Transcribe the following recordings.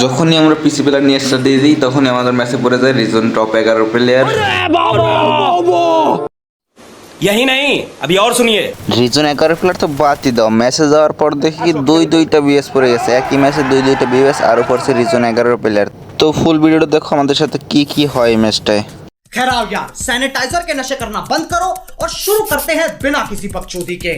যখনই আমরা পিসি প্লেয়ার নিয়ে স্টার্ট দিয়ে দিই তখনই আমাদের ম্যাচে পড়ে যায় রিজন টপ এগারো প্লেয়ার यही नहीं अभी और सुनिए রিজন এগারো প্লেয়ার তো বাদই দাও ম্যাচে যাওয়ার পর দেখি কি দুই দুইটা বিএস পড়ে গেছে একই ম্যাচে দুই দুইটা বিএস আরও পড়ছে রিজন এগারো প্লেয়ার তো ফুল ভিডিওটা দেখো আমাদের সাথে কি কি হয় ম্যাচটায় खैर आओ यार सैनिटाइजर के नशे करना बंद करो और शुरू करते हैं बिना किसी बकचोदी के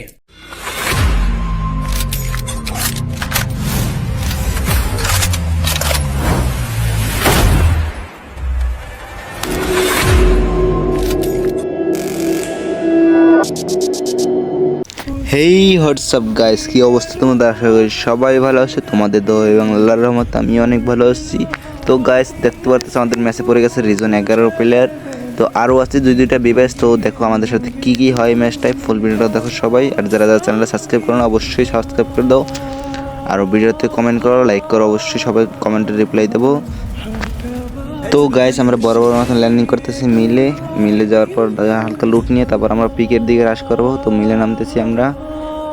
হেই হোয়াটসঅ্যাপ গাইস কি অবস্থা তোমাদের? আশা করি সবাই ভালো আছে। তোমাদের দোয়া এবং আল্লাহর রহমত আমি অনেক ভালো আছি। তো গাইস দেখতে পারতেছ আমাদের ম্যাচে পড়ে গেছে রিজন এগারো প্লেয়ার তো, আরও আছে দুই, দুইটা বিবেস তো, দেখো আমাদের সাথে কি কি হয় ম্যাচটায়। ফুল ভিডিওটা দেখো সবাই। আর যারা যারা চ্যানেলটা সাবস্ক্রাইব করো অবশ্যই সাবস্ক্রাইব করে দাও। আর ভিডিওতে কমেন্ট করো লাইক করো, অবশ্যই সবাই কমেন্টে রিপ্লাই দেবো। তো গাইস আমরা বড় বড় মতন ল্যান্ডিং করতেছি মিলে। মিলে যাওয়ার পর হালকা লুট নিয়ে তারপর আমরা পিকের দিকে রাশ করব। তো মিলে নামতেছি আমরা।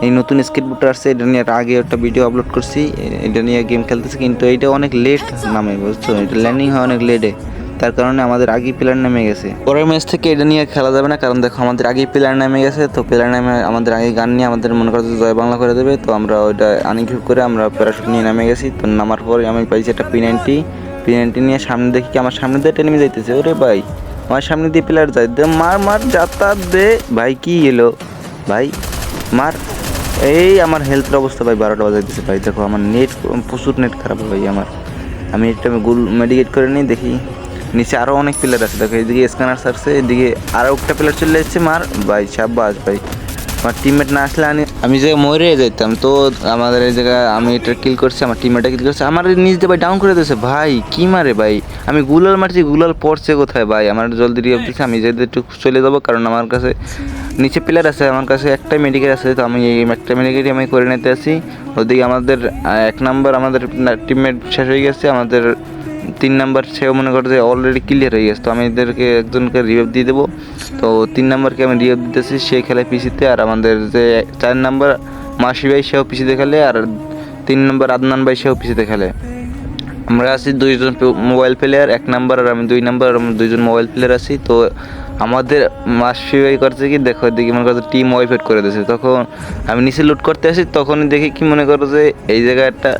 এই নতুন স্কেট স্কেটবোর্ডটা আসছে, এটা নিয়ে আগে একটা ভিডিও আপলোড করছি। এটা নিয়ে গেম খেলতেছি, কিন্তু এটা অনেক লেট নামে, বুঝছ? এটা ল্যান্ডিং হয় অনেক লেটে তার কারণে আমাদের আগেই প্লেয়ার নেমে গেছে। পরের ম্যাচ থেকে এটা নিয়ে খেলা যাবে না, কারণ দেখো আমাদের আগেই প্লেয়ার নেমে গেছে। তো প্লেয়ার নেমে আমাদের আগে গান নিয়ে আমাদের মনে করছে জয় বাংলা করে দেবে। তো আমরা ওইটা আনিঘুপ করে আমরা প্যারাশুট নিয়ে নেমে গেছি। তো নামার পরে আমি পাইছি একটা পি নাইনটি পি নাইনটি নিয়ে সামনে দেখি আমার সামনে দিয়ে টেনে যাইতেছে। ওরে ভাই, আমার সামনে দিয়ে প্লেয়ার যায়। দে, মার মার যাতায়াত দে। ভাই, কি এলো? ভাই, মার। এই আমার হেলথের অবস্থা ভাই বারোটা বাজাইতেছে ভাই। দেখো, আমার নেট প্রচুর নেট খারাপ ভাই আমার। আমি এটা গুল মেডিকেট করে নিই, দেখি। নিচে আরও অনেক প্লেয়ার আছে। দেখো, এইদিকে স্ক্যানার সারছে এদিকে আরও একটা প্লেয়ার চলে যাচ্ছে মার। ভাই, সাব্বাস ভাই। আমার টিমমেট না আসলে আমি যে মরে যেতাম, তো আমাদের এই জায়গায় আমি এটা কিল করছি, আমার টিমমেটটা কিল করছে। আমার নিজ দিয়ে ভাই ডাউন করে দিয়েছে, ভাই, কি মারে ভাই? আমি গুলাল মারছি, গুলাল পড়ছে কোথায় ভাই? আমার জলদি রিয়াব দিচ্ছে আমি যেতে একটু চলে যাব, কারণ আমার কাছে নিচে প্লেয়ার আছে, আমার কাছে একটাই মেডিকেল আছে, তো আমি এই একটা মেডিকেলই আমি করে নিতে আসি। ওদিকে আমাদের এক নাম্বার আমাদের টিমমেট শেষ হয়ে গেছে, আমাদের তিন নাম্বার সেও মনে করে যে অলরেডি ক্লিয়ার হয়ে গেছে, তো আমি এদেরকে একজনকে রিভাইভ দিয়ে দেবো। তো তিন নাম্বারকে আমি রিভাইভ দিতেছি, সে খেলে পিসিতে, আর আমাদের যে চার নাম্বার মাসি ভাই, সেও পিসিতে খেলে, আর তিন নাম্বার আদনান ভাই, সেও পিসিতে খেলে। আমরা আছি দুইজন মোবাইল প্লেয়ার এক নাম্বার আর আমি দুই নাম্বার, আর দুইজন মোবাইল প্লেয়ার আছি। তো আমাদের মাসি ভাই করছে কি, দেখো দেখি মনে করছে টিম ওয়াইফেট করে দিয়েছে। তখন আমি নিচে লুট করতে আসি, তখনই দেখি কি মনে করো যে এই জায়গায় একটা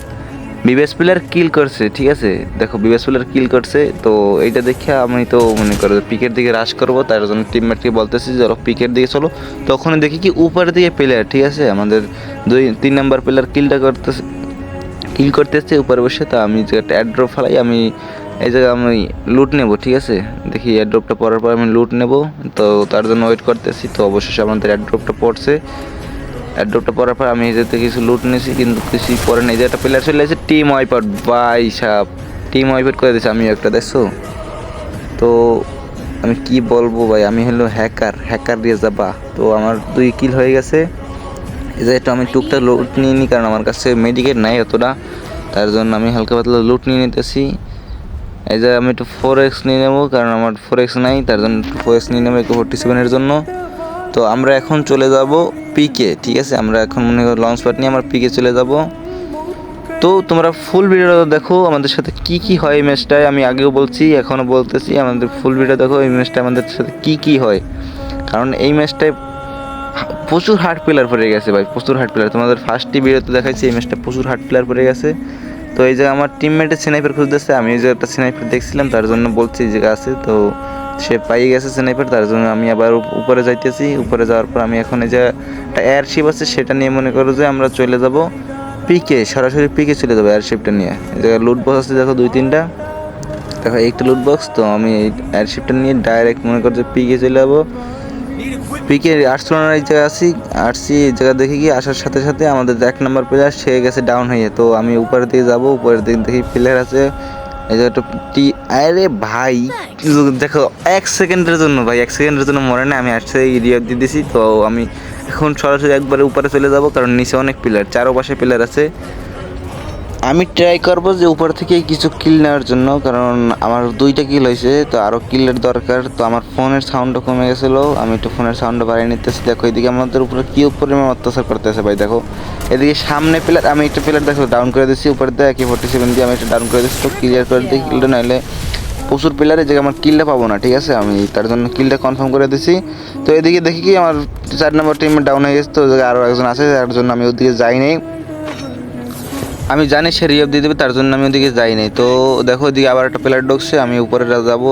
বিবেস প্লেয়ার কিল করছে, ঠিক আছে? দেখো, বিবেস প্লেয়ার কিল করছে, তো এইটা দেখে আমি তো মনে করো পিকের দিকে রাশ করব, তার জন্য টিমমেটকে বলতেছি যে পিকের দিকে চলো। তখন দেখি কি উপরের দিকে প্লেয়ার ঠিক আছে? আমাদের দুই, তিন নাম্বার প্লেয়ার কিলটা করতেছে কিল করতেছে, উপরে বসে, তা আমি যে অ্যাড্রপ ফেলাই, আমি এই জায়গায় আমি লুট নেব, ঠিক আছে? দেখি অ্যাড্রপটা পড়ার পর আমি লুট নেব, তো তার জন্য ওয়েট করতেছি, তো অবশেষে আমাদের অ্যাড্রপটা পড়ছে। অ্যাড্রপটা পরার পর আমি এই যেতে কিছু লুট নিয়েছি, কিন্তু কিছু পরে নেই। যে একটা প্লেয়ার চলে আসছে টিম ওয়াইপার বাই সাপ টিম ওয়াইপার করে দিয়েছে আমি একটা, দেখছ? তো আমি কি বলব ভাই, আমি হলো হ্যাকার হ্যাকার দিয়ে যাবা। তো আমার দুই কিল হয়ে গেছে। এই যে একটু আমি টুকটাক লুট নিয়ে নিই, কারণ আমার কাছে মেডিকেট নাই অতটা। তার জন্য আমি হালকা পাতলা লুট নিয়ে নিতেছি। এই যে আমি একটু ফোর এক্স নিয়ে নেব, কারণ আমার ফোর এক্স নাই, তার জন্য ফোর এক্স নিয়ে নেব, একটু ফোর্টি সেভেনের জন্য। তো আমরা এখন চলে যাব পিকে ঠিক আছে? আমরা এখন মনে করো লঞ্চ প্যাড নিয়ে আমরা পিকে চলে যাব। তো তোমরা ফুল ভিডিওটা দেখো, আমাদের সাথে কি কি হয় এই ম্যাচটায় আমি আগেও বলছি এখনও বলতেছি, আমাদের ফুল ভিডিও দেখো এই ম্যাচটা আমাদের সাথে কি কি হয়। কারণ এই ম্যাচটায় প্রচুর হার্ড প্লেয়ার পড়ে গেছে ভাই, প্রচুর হার্ড প্লেয়ার তোমাদের ফার্স্টটি ভিডিওতে দেখাচ্ছি এই ম্যাচটা প্রচুর হার্ড প্লেয়ার পড়ে গেছে। তো এই যে আমার টিমমেটের স্নাইপার খুঁজতেছে, আমি এই যে একটা স্নাইপার দেখছিলাম, তার জন্য বলছি এই জায়গা আছে। তো সে পাই গেছে স্নাইপার, তার জন্য আমি আবার উপরে যাইতেছি। উপরে যাওয়ার পর আমি এখন এই যে একটা এয়ারশিপ আছে, সেটা নিয়ে মনে করো যে আমরা চলে যাব পিকে সরাসরি পিকে চলে যাব এয়ারশিপটা নিয়ে। জায়গায় লুট বক্স আছে দেখো দুই, তিনটা। দেখো একটা লুট বক্স তো আমি এই এয়ারশিপটা নিয়ে ডাইরেক্ট মনে করো যে পিকে চলে যাব। পিকে আর্টসোনার এই জায়গায় আসি আসছি এই জায়গা দেখে গিয়ে আসার সাথে সাথে আমাদের এক নম্বর প্লেয়ার সে গেছে ডাউন হয়ে। তো আমি উপরের দিকে যাব, উপরের দিকে দেখি প্লেয়ার আছে। এই যে একটা টি আরে ভাই দেখো এক সেকেন্ডের জন্য ভাই এক সেকেন্ডের জন্য মরে না আমি আসছে রিয়ার দিয়ে দিছি তো আমি এখন সরাসরি একবারে উপরে চলে যাব কারণ নিচে অনেক প্লেয়ার চারো পাশে প্লেয়ার আছে। আমি ট্রাই করব যে উপর থেকে কিছু কিল নেওয়ার জন্য, কারণ আমার দুইটা কিল হয়েছে, তো আরও কিলের দরকার। তো আমার ফোনের সাউন্ডও কমে গেছিল, আমি একটু ফোনের সাউন্ডটা বাড়িয়ে নিতেছি। দেখো, এদিকে আমাদের উপরে কী পরিমাণ অত্যাচার করতেছে ভাই, দেখো। এদিকে সামনে প্লেয়ার আমি একটা প্লেয়ার দেখো ডাউন করে দিচ্ছি উপরে দিয়ে একই ফোর্টি সেভেন দিয়ে আমি একটা ডাউন করে দিচ্ছি তো ক্লিয়ার করে দিই কিলটা নাইলে প্রচুর প্লেয়ারে যে আমার কিলটা পাবো না, ঠিক আছে? আমি তার জন্য কিলটা কনফার্ম করে দিছি। তো এদিকে দেখি কি, আমার চার নম্বর টিমে ডাউন হয়ে গেছে, তো আরও একজন আছে তার জন্য আমি ওদিকে যাই নাই আমি জানি সে রিঅফ দিয়ে দেবে, তার জন্য আমি ওদিকে যাই নাই তো দেখো ওদিকে আবার একটা প্লেয়ার ঢুকছে, আমি উপরে যাব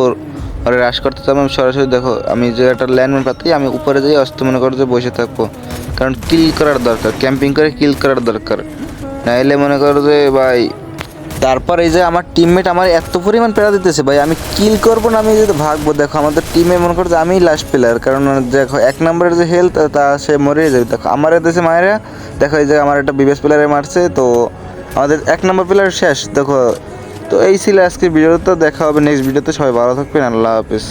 ওরা রাশ করতে যাব, আমি সরাসরি দেখো, আমি যে একটা ল্যান্ডম্যান পাচ্ছি, আমি উপরে যাই, অস্ত মনে করো যে বসে থাকব। কারণ কিল করার দরকার ক্যাম্পিং করে কিল করার দরকার। নাইলে মনে করো যে ভাই, তারপর এই যে আমার টিমমেট আমার এত পরিমাণ পেড়া দিতেছে, ভাই, আমি কিল করব না, আমি যদি ভাগবো, দেখো, আমাদের টিমে মনে করো যে আমিই লাস্ট প্লেয়ার কারণ দেখো, এক নম্বরের যে হেলথ তা সে মরে যাবে। দেখো, আমার দেশে মায়েরা, দেখো, এই যে আমার একটা বিবেস প্লেয়ারে মারছে, তো আমাদের এক নম্বর প্লেয়ার শেষ, দেখো। তো এই ছিল আজকের ভিডিওটা, দেখা হবে নেক্সট ভিডিওতে। সবাই ভালো থাকবেন, আল্লাহ হাফিজ।